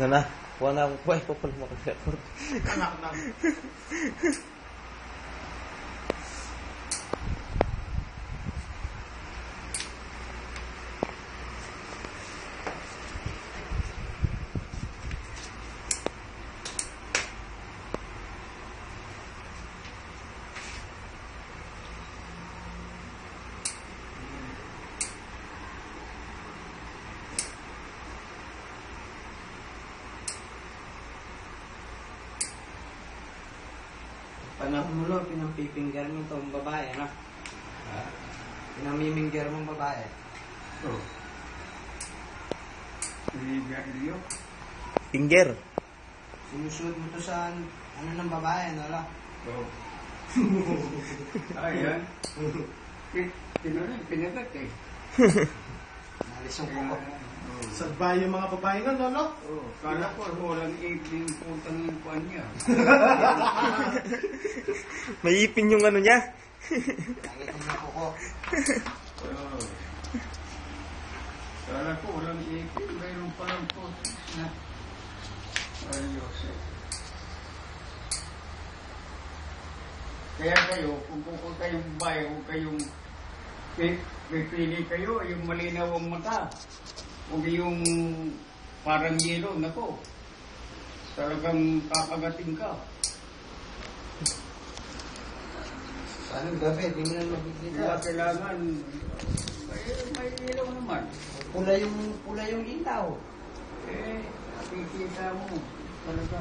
Na na. Na akong kuha. Ikaw pala makarecord. Anak na. Panahon mo lo, pinampipingger mo itong babae, no? Pinamimingger mong babae. Oh. Liga-liyo. Finger. Sinusunod mo to sa ano ng babae, no? Lo? Oh. Ayan. Tinuloy, pinagat eh. Nalis yung kuko. Sadbay yung mga babae nga, lolo. Oh, kala ko walang ipin putang yung kuwan niya. May ipin yung ano niya. Mo na kuko. Oh. Kala ko walang ipin, mayroon palang putas na. Ay, Jose. Kaya kayo, kung kung kayong bayo, kung kayong pi- pipili kayo, yung malinaw ang mata. Huwag yung parang yelo, nako. Talagang kakagating ka. Paano gabi? Di mo na Kaya makikita. kailangan, may, may ilaw naman. Pula yung, pula yung ilaw. Eh, nakikita mo. Talaga.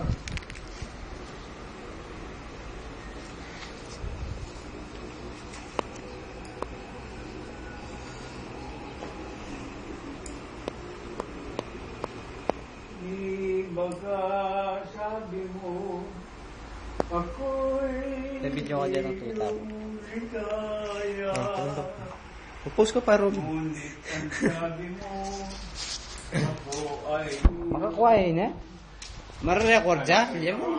Di baga sabi mo, ako'y May video ka dyan ng tuta. iyong ligaya. Ah, tumundok. Mag-post ka para Ngunit ang sabi mo, ako ay Makakuha yun, eh? Mare-record siya? Hindi mo.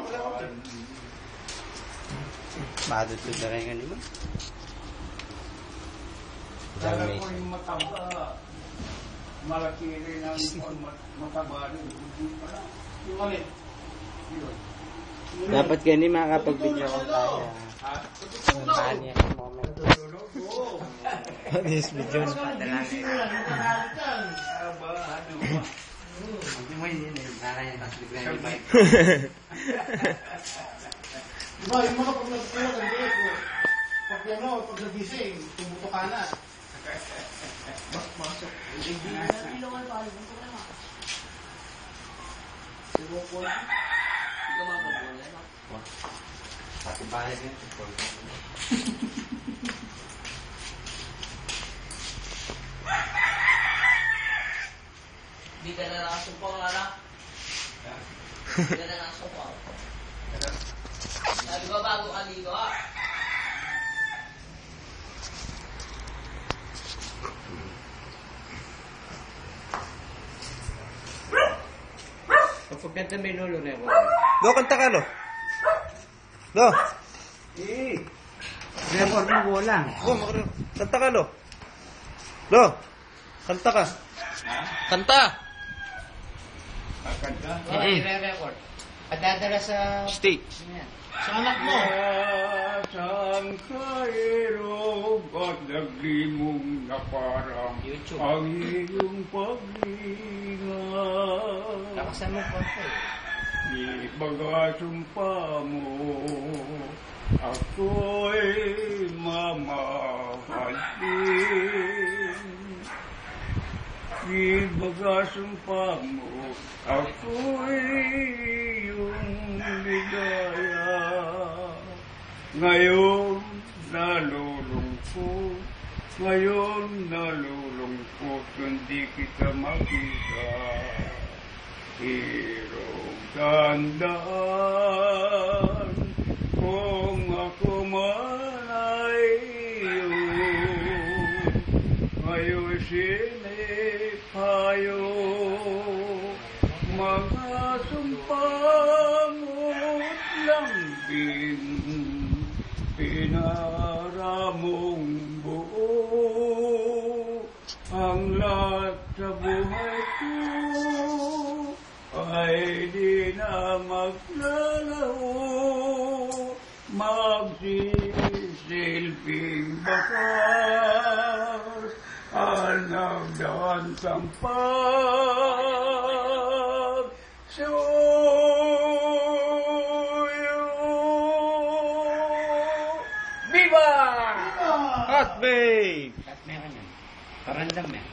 Badot ko na rin ganun. Kala ko yung mataba. Malaki rin ang mat- mataba rin. Hindi pala. Yung alin. Yun. Dapat ganun makakapag-video ko tayo. Ha? Saan yan ang moment? This video. Ano ba? Hindi mo yun eh. Para yan, tapos bigla yung bike. Di ba, yung mga pag nagpula. Pag ano, pag nagising, tumuto ka na. Masok. Hindi na ilawan tayo. Bunto ka na. Sibukol. Hindi ka mapapula. Pati bayad yun. Hindi ka na nakasumpong, anak. Hindi ka na nakasumpong. Sabi ko, bago ka dito, ah. Pagkanta may lolo na ako. Lo, kanta ka, lo. Lo. Eh, Record mo wala. Lo, makare- kanta ka, lo. Lo. Kanta ka. Kanta. akad ka. Oo, i-record. At dadala sa... Stay. Yan? Sa anak mo. Saan kayo at naglimong na parang YouTube. ang iyong paglinga. Lakasan mo pa ito. Di baga sumpa mo, ako'y mamahalin. Di baga sumpa mo, ako'y iyong ligaya. Ngayon nalulungkot, ngayon nalulungkot, hindi kita makita. Hirong tandaan kung ako man ay iyong ngayon sinipayo mga sumpangot lambing pinaramong buo ang lahat buhay ko ay di na ang nagdaan sang At meron yan. Parandam yan.